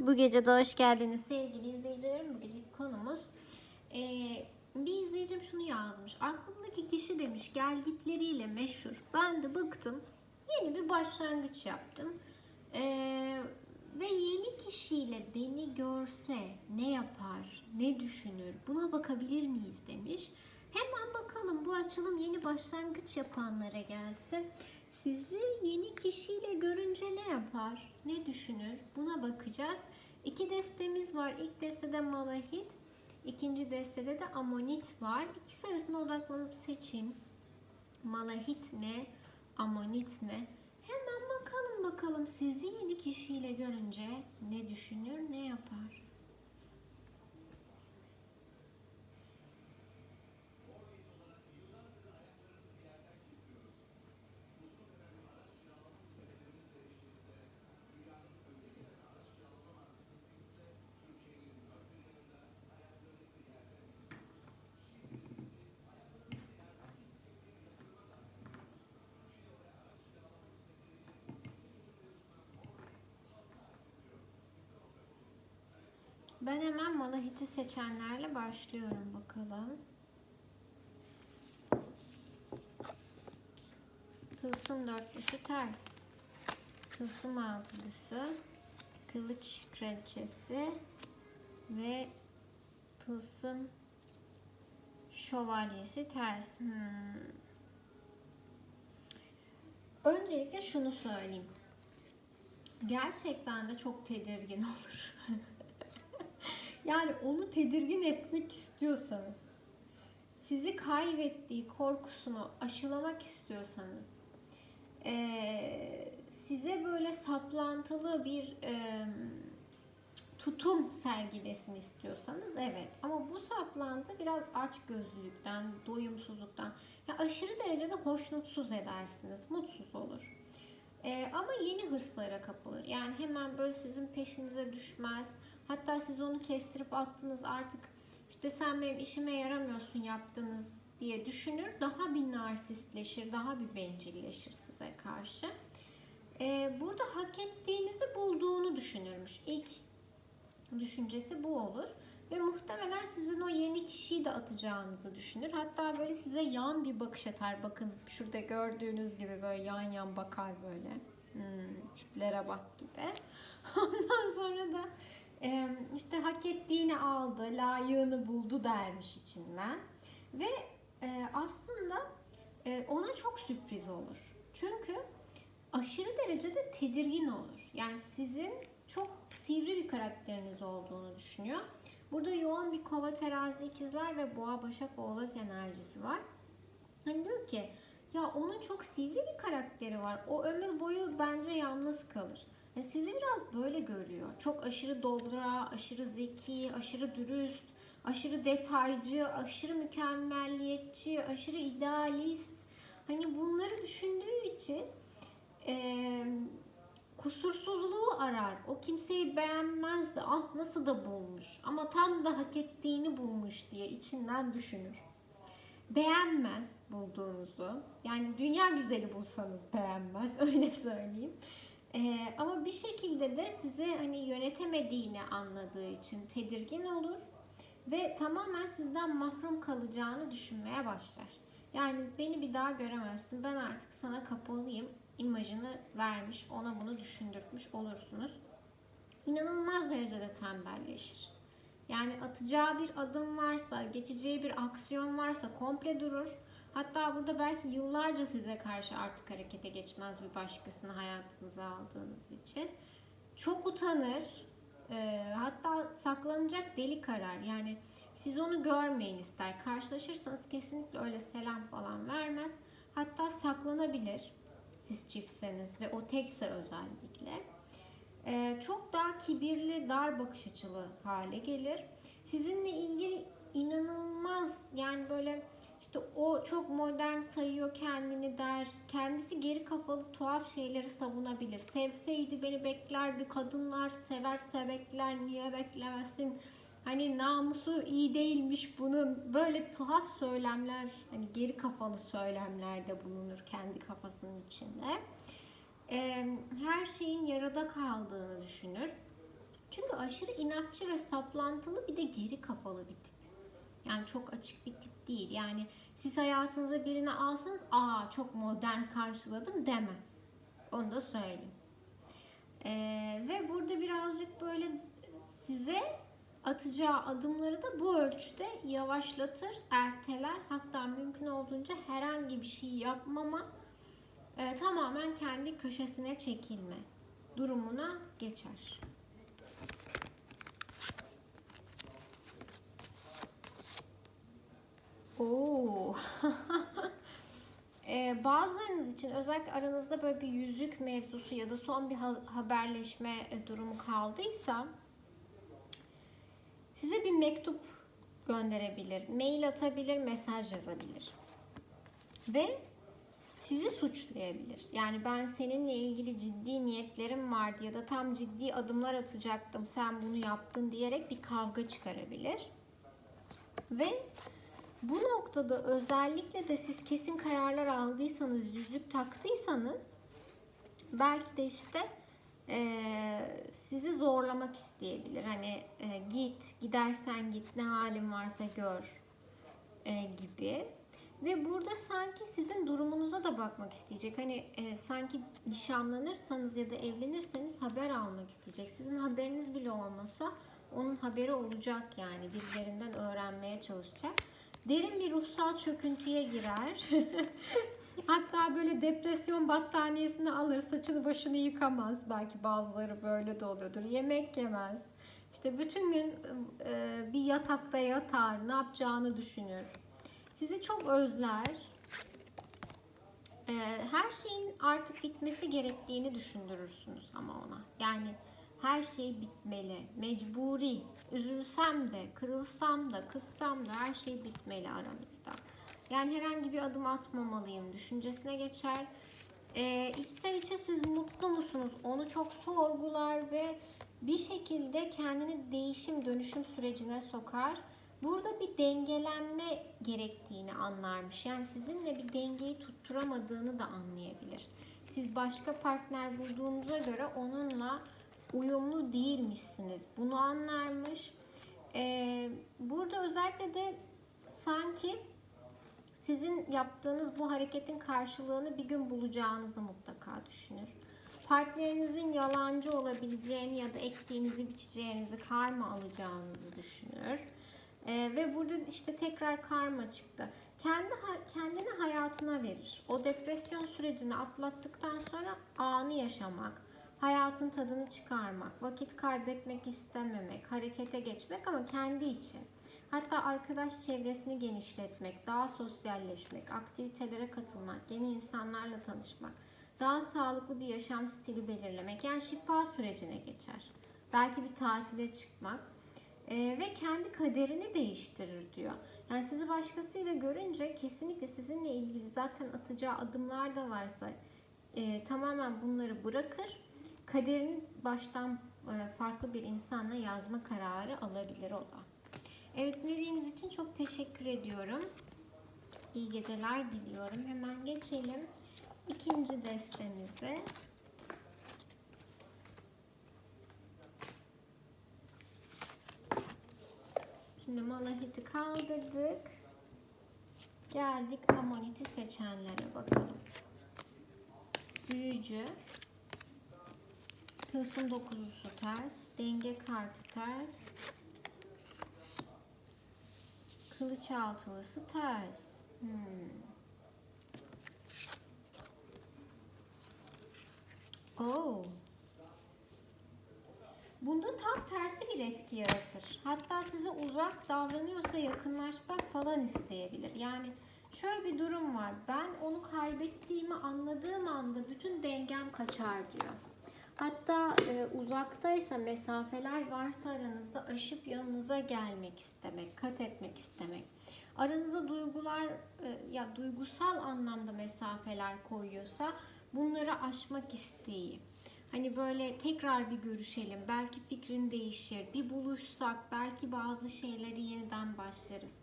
Bu gece de hoş geldiniz sevgili izleyicilerim. Bu geceki konumuz eee, bir izleyicim şunu yazmış. Aklımdaki kişi demiş gelgitleriyle meşhur. Ben de bıktım. Yeni bir başlangıç yaptım. Eee, ve yeni kişiyle beni görse ne yapar, ne düşünür buna bakabilir miyiz demiş. Hemen bakalım bu açılım yeni başlangıç yapanlara gelsin. Sizi yeni kişiyle görünce ne yapar, ne düşünür buna bakacağız. İki destemiz var. İlk destede malahit, ikinci destede de amonit var. İkisi arasında odaklanıp seçin. Malahit mi, amonit mi? Hemen bakalım bakalım sizi yeni kişiyle görünce ne düşünür, ne yapar? Ben hemen malahiti seçenlerle başlıyorum bakalım. Tılsım dörtlüsü ters. Tılsım altılısı. Kılıç kraliçesi. Ve tılsım şövalyesi ters. Hmm. Öncelikle şunu söyleyeyim. Gerçekten de çok tedirgin olur. Yani onu tedirgin etmek istiyorsanız, sizi kaybettiği korkusunu aşılamak istiyorsanız, size böyle saplantılı bir tutum sergilesin istiyorsanız evet. Ama bu saplantı biraz aç gözlülükten, doyumsuzluktan, ya aşırı derecede hoşnutsuz edersiniz, mutsuz olur. Ee, ama yeni hırslara kapılır. Yani hemen böyle sizin peşinize düşmez. Hatta siz onu kestirip attınız artık işte sen benim işime yaramıyorsun yaptınız diye düşünür. Daha bir narsistleşir, daha bir bencilleşir size karşı. Ee, burada hak ettiğinizi bulduğunu düşünürmüş. İlk düşüncesi bu olur. Ve muhtemelen sizin o yeni kişiyi de atacağınızı düşünür. Hatta böyle size yan bir bakış atar. Bakın şurada gördüğünüz gibi böyle yan yan bakar böyle. Hmm, tiplere bak gibi. Ondan sonra da işte hak ettiğini aldı, layığını buldu dermiş içinden. Ve e, aslında e, ona çok sürpriz olur. Çünkü aşırı derecede tedirgin olur. Yani sizin çok sivri bir karakteriniz olduğunu düşünüyor. Burada yoğun bir kova terazi ikizler ve boğa başak oğlak enerjisi var. Hani diyor ki ya onun çok sivri bir karakteri var. O ömür boyu bence yalnız kalır. Yani sizi biraz böyle görüyor. Çok aşırı dobra, aşırı zeki, aşırı dürüst, aşırı detaycı, aşırı mükemmelliyetçi, aşırı idealist. Hani bunları düşündüğü için eee kusursuzluğu arar. O kimseyi beğenmezdi. Ah nasıl da bulmuş. Ama tam da hak ettiğini bulmuş diye içinden düşünür. Beğenmez bulduğunuzu. Yani dünya güzeli bulsanız beğenmez. Öyle söyleyeyim. Ee, ama bir şekilde de sizi hani yönetemediğini anladığı için tedirgin olur ve tamamen sizden mahrum kalacağını düşünmeye başlar. Yani beni bir daha göremezsin. Ben artık sana kapalıyım imajını vermiş, ona bunu düşündürtmüş olursunuz. İnanılmaz derecede tembelleşir. Yani atacağı bir adım varsa, geçeceği bir aksiyon varsa komple durur. Hatta burada belki yıllarca size karşı artık harekete geçmez bir başkasını hayatınıza aldığınız için. Çok utanır. Ee, hatta saklanacak delik arar. Yani siz onu görmeyin ister. Karşılaşırsanız kesinlikle öyle selam falan vermez. Hatta saklanabilir siz çiftseniz ve o tekse özellikle. Ee, çok daha kibirli, dar bakış açılı hale gelir. Sizinle ilgili inanılmaz yani böyle işte o çok modern sayıyor kendini der. Kendisi geri kafalı tuhaf şeyleri savunabilir. Sevseydi beni beklerdi. Kadınlar sever sebekler niye beklemesin? Hani namusu iyi değilmiş bunun. Böyle tuhaf söylemler, hani geri kafalı söylemlerde bulunur kendi kafasının içinde. Her şeyin yarıda kaldığını düşünür. Çünkü aşırı inatçı ve saplantılı bir de geri kafalı bir tip. Yani çok açık bir tip değil. Yani siz hayatınıza birini alsanız aa çok modern karşıladım demez. Onu da söyleyeyim. Ee, ve burada birazcık böyle size atacağı adımları da bu ölçüde yavaşlatır, erteler. Hatta mümkün olduğunca herhangi bir şey yapmama, e, tamamen kendi köşesine çekilme durumuna geçer. Oo. Ee, bazılarınız için özellikle aranızda böyle bir yüzük mevzusu ya da son bir ha- haberleşme e, durumu kaldıysa size bir mektup gönderebilir, mail atabilir, mesaj yazabilir. Ve sizi suçlayabilir. Yani ben seninle ilgili ciddi niyetlerim vardı ya da tam ciddi adımlar atacaktım sen bunu yaptın diyerek bir kavga çıkarabilir. Ve bu noktada özellikle de siz kesin kararlar aldıysanız, yüzük taktıysanız belki de işte eee, sizi zorlamak isteyebilir. Hani e, git, gidersen git, ne halin varsa gör e, gibi. Ve burada sanki sizin durumunuza da bakmak isteyecek. Hani e, sanki nişanlanırsanız ya da evlenirseniz haber almak isteyecek. Sizin haberiniz bile olmasa onun haberi olacak yani birilerinden öğrenmeye çalışacak. Derin bir ruhsal çöküntüye girer. Hatta böyle depresyon battaniyesini alır, saçını başını yıkamaz. Belki bazıları böyle de oluyordur. Yemek yemez. İşte bütün gün e, bir yatakta yatar, ne yapacağını düşünür. Sizi çok özler. E, her şeyin artık bitmesi gerektiğini düşündürürsünüz ama ona. Yani her şey bitmeli, mecburi. Üzülsem de, kırılsam da, kızsam da her şey bitmeli aramızda. Yani herhangi bir adım atmamalıyım düşüncesine geçer. Ee, içten içe siz mutlu musunuz? Onu çok sorgular ve bir şekilde kendini değişim, dönüşüm sürecine sokar. Burada bir dengelenme gerektiğini anlarmış. Yani sizinle bir dengeyi tutturamadığını da anlayabilir. Siz başka partner bulduğunuza göre onunla uyumlu değilmişsiniz. Bunu anlarmış. Ee, burada özellikle de sanki sizin yaptığınız bu hareketin karşılığını bir gün bulacağınızı mutlaka düşünür. Partnerinizin yalancı olabileceğini ya da ektiğinizi biçeceğinizi karma alacağınızı düşünür. Ee, ve burada işte tekrar karma çıktı. Kendi kendini hayatına verir. O depresyon sürecini atlattıktan sonra anı yaşamak, hayatın tadını çıkarmak, vakit kaybetmek istememek, harekete geçmek ama kendi için. Hatta arkadaş çevresini genişletmek, daha sosyalleşmek, aktivitelere katılmak, yeni insanlarla tanışmak, daha sağlıklı bir yaşam stili belirlemek. Yani şifa sürecine geçer. Belki bir tatile çıkmak Ee, ve kendi kaderini değiştirir diyor. Yani sizi başkasıyla görünce kesinlikle sizinle ilgili zaten atacağı adımlar da varsa e, tamamen bunları bırakır. Kaderini baştan e, farklı bir insanla yazma kararı alabilir o da. Evet dinlediğiniz için çok teşekkür ediyorum. İyi geceler diliyorum. Hemen geçelim ikinci destemize. Şimdi malahiti kaldırdık. Geldik amoniti seçenlere bakalım. Büyücü. Tılsım dokuzusu ters. Denge kartı ters. Kılıç altılısı ters. Hmm. Oo. Bunda tam tersi bir etki yaratır. Hatta size uzak davranıyorsa yakınlaşmak falan isteyebilir. Yani şöyle bir durum var. Ben onu kaybettiğimi anladığım anda bütün dengem kaçar diyor. Hatta e, uzaktaysa mesafeler varsa aranızda aşıp yanınıza gelmek istemek, kat etmek istemek. Aranıza duygular e, ya duygusal anlamda mesafeler koyuyorsa bunları aşmak isteği. Hani böyle tekrar bir görüşelim, belki fikrin değişir, bir buluşsak, belki bazı şeyleri yeniden başlarız.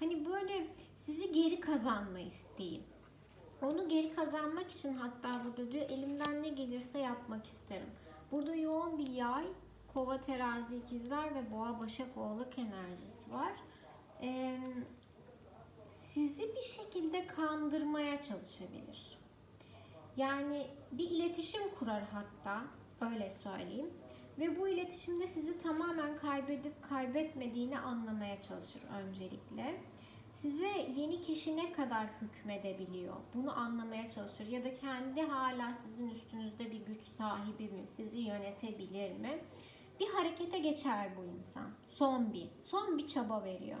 Hani böyle sizi geri kazanma isteği. Onu geri kazanmak için hatta burada diyor elimden ne gelirse yapmak isterim. Burada yoğun bir yay, kova terazi ikizler ve boğa başak oğlak enerjisi var. Ee, sizi bir şekilde kandırmaya çalışabilir. Yani bir iletişim kurar hatta öyle söyleyeyim. Ve bu iletişimde sizi tamamen kaybedip kaybetmediğini anlamaya çalışır öncelikle. Size yeni kişi ne kadar hükmedebiliyor bunu anlamaya çalışır. Ya da kendi hala sizin üstünüzde bir güç sahibi mi, sizi yönetebilir mi? Bir harekete geçer bu insan. Son bir, son bir çaba veriyor.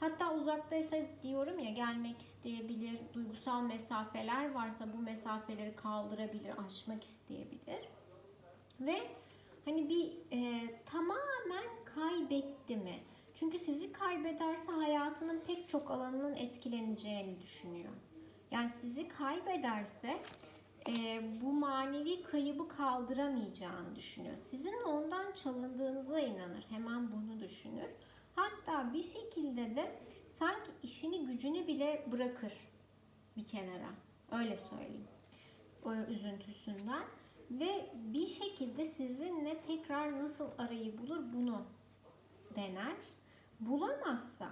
Hatta uzaktaysa diyorum ya gelmek isteyebilir, duygusal mesafeler varsa bu mesafeleri kaldırabilir, aşmak isteyebilir. Ve hani bir e, tamamen kaybetti mi? Çünkü sizi kaybederse hayatının pek çok alanının etkileneceğini düşünüyor. Yani sizi kaybederse e, bu manevi kaybı kaldıramayacağını düşünüyor. Sizin ondan çalındığınıza inanır. Hemen bunu düşünür. Hatta bir şekilde de sanki işini gücünü bile bırakır bir kenara. Öyle söyleyeyim. O üzüntüsünden. Ve bir şekilde sizinle tekrar nasıl arayı bulur bunu dener. Bulamazsa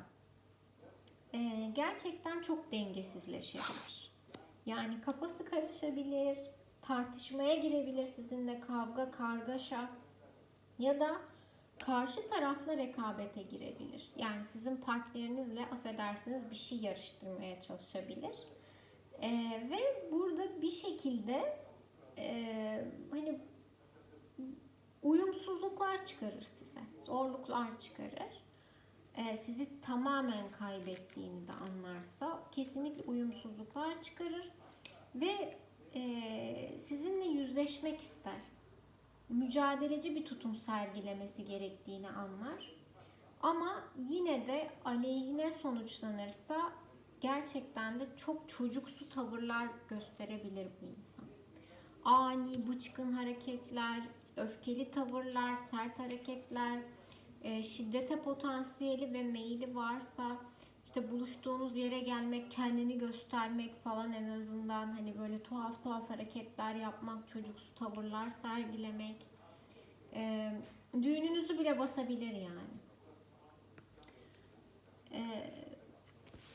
e, gerçekten çok dengesizleşebilir. Yani kafası karışabilir, tartışmaya girebilir sizinle kavga, kargaşa ya da karşı tarafla rekabete girebilir. Yani sizin partnerinizle affedersiniz bir şey yarıştırmaya çalışabilir. Ee, ve burada bir şekilde e, hani uyumsuzluklar çıkarır size. Zorluklar çıkarır. Ee, sizi tamamen kaybettiğini de anlarsa kesinlikle uyumsuzluklar çıkarır ve e, sizinle yüzleşmek ister mücadeleci bir tutum sergilemesi gerektiğini anlar. Ama yine de aleyhine sonuçlanırsa gerçekten de çok çocuksu tavırlar gösterebilir bu insan. Ani, bıçkın hareketler, öfkeli tavırlar, sert hareketler, e, şiddete potansiyeli ve meyili varsa işte buluştuğunuz yere gelmek, kendini göstermek falan en azından hani böyle tuhaf tuhaf hareketler yapmak, çocuksu tavırlar sergilemek. E, düğününüzü bile basabilir yani. E,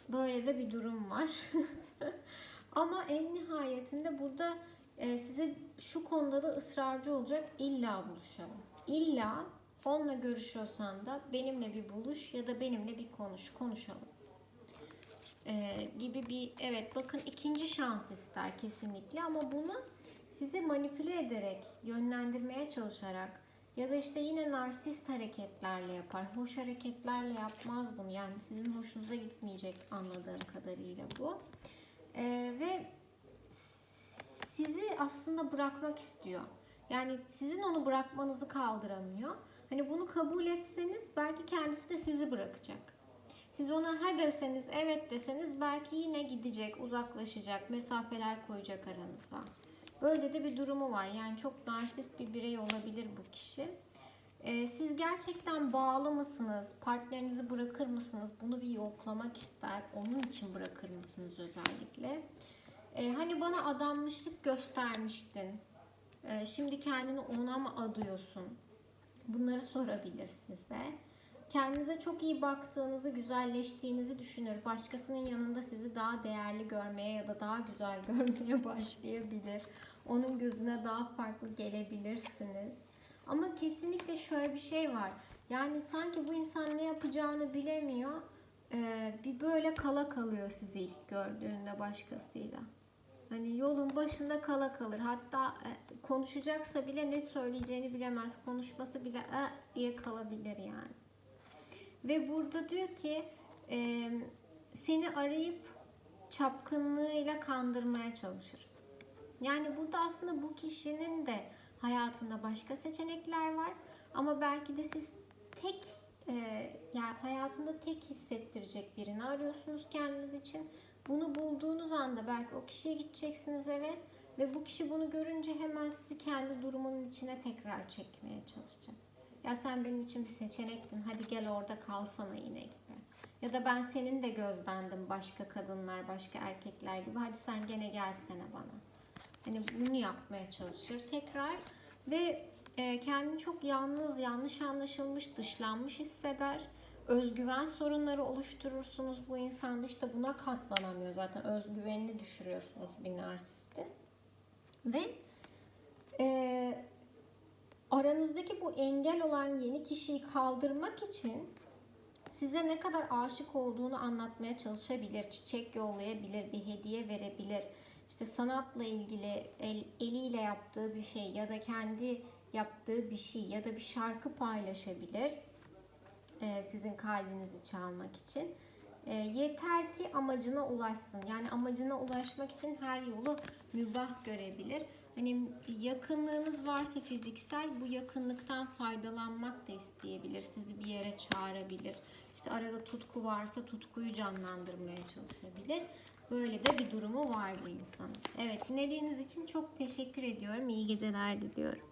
böyle de bir durum var. Ama en nihayetinde burada e, size şu konuda da ısrarcı olacak. İlla buluşalım. İlla onunla görüşüyorsan da benimle bir buluş ya da benimle bir konuş, konuşalım e, gibi bir evet bakın ikinci şans ister kesinlikle ama bunu sizi manipüle ederek yönlendirmeye çalışarak ya da işte yine narsist hareketlerle yapar. Hoş hareketlerle yapmaz bunu. Yani sizin hoşunuza gitmeyecek anladığım kadarıyla bu. E, ve sizi aslında bırakmak istiyor. Yani sizin onu bırakmanızı kaldıramıyor. Hani bunu kabul etseniz belki kendisi de sizi bırakacak. Siz ona ha deseniz, evet deseniz belki yine gidecek, uzaklaşacak, mesafeler koyacak aranıza. Böyle de bir durumu var. Yani çok narsist bir birey olabilir bu kişi. Ee, siz gerçekten bağlı mısınız? Partnerinizi bırakır mısınız? Bunu bir yoklamak ister. Onun için bırakır mısınız özellikle? Ee, hani bana adanmışlık göstermiştin. Ee, şimdi kendini ona mı adıyorsun? Bunları sorabilir size. Kendinize çok iyi baktığınızı, güzelleştiğinizi düşünür. Başkasının yanında sizi daha değerli görmeye ya da daha güzel görmeye başlayabilir. Onun gözüne daha farklı gelebilirsiniz. Ama kesinlikle şöyle bir şey var. Yani sanki bu insan ne yapacağını bilemiyor. Ee, bir böyle kala kalıyor sizi ilk gördüğünde başkasıyla. Hani yolun başında kala kalır. Hatta e, konuşacaksa bile ne söyleyeceğini bilemez. Konuşması bile e diye kalabilir yani. Ve burada diyor ki e, seni arayıp çapkınlığıyla kandırmaya çalışır. Yani burada aslında bu kişinin de hayatında başka seçenekler var. Ama belki de siz tek e, yani hayatında tek hissettirecek birini arıyorsunuz kendiniz için. Bunu bulduğunuz anda belki o kişiye gideceksiniz eve ve bu kişi bunu görünce hemen sizi kendi durumunun içine tekrar çekmeye çalışacak. Ya sen benim için bir seçenektin. Hadi gel orada kalsana yine gibi. Ya da ben senin de gözlendim başka kadınlar, başka erkekler gibi. Hadi sen gene gelsene bana. Hani bunu yapmaya çalışır tekrar ve e, kendini çok yalnız, yanlış anlaşılmış, dışlanmış hisseder. Özgüven sorunları oluşturursunuz bu insanda. işte buna katlanamıyor zaten. Özgüvenini düşürüyorsunuz bir narsistin. Ve e, aranızdaki bu engel olan yeni kişiyi kaldırmak için size ne kadar aşık olduğunu anlatmaya çalışabilir. Çiçek yollayabilir, bir hediye verebilir. İşte sanatla ilgili el, eliyle yaptığı bir şey ya da kendi yaptığı bir şey ya da bir şarkı paylaşabilir. E, sizin kalbinizi çalmak için. E, yeter ki amacına ulaşsın. Yani amacına ulaşmak için her yolu mübah görebilir. Hani yakınlığınız varsa fiziksel bu yakınlıktan faydalanmak da isteyebilir. Sizi bir yere çağırabilir. İşte arada tutku varsa tutkuyu canlandırmaya çalışabilir. Böyle de bir durumu var bu insanın. Evet dinlediğiniz için çok teşekkür ediyorum. İyi geceler diliyorum.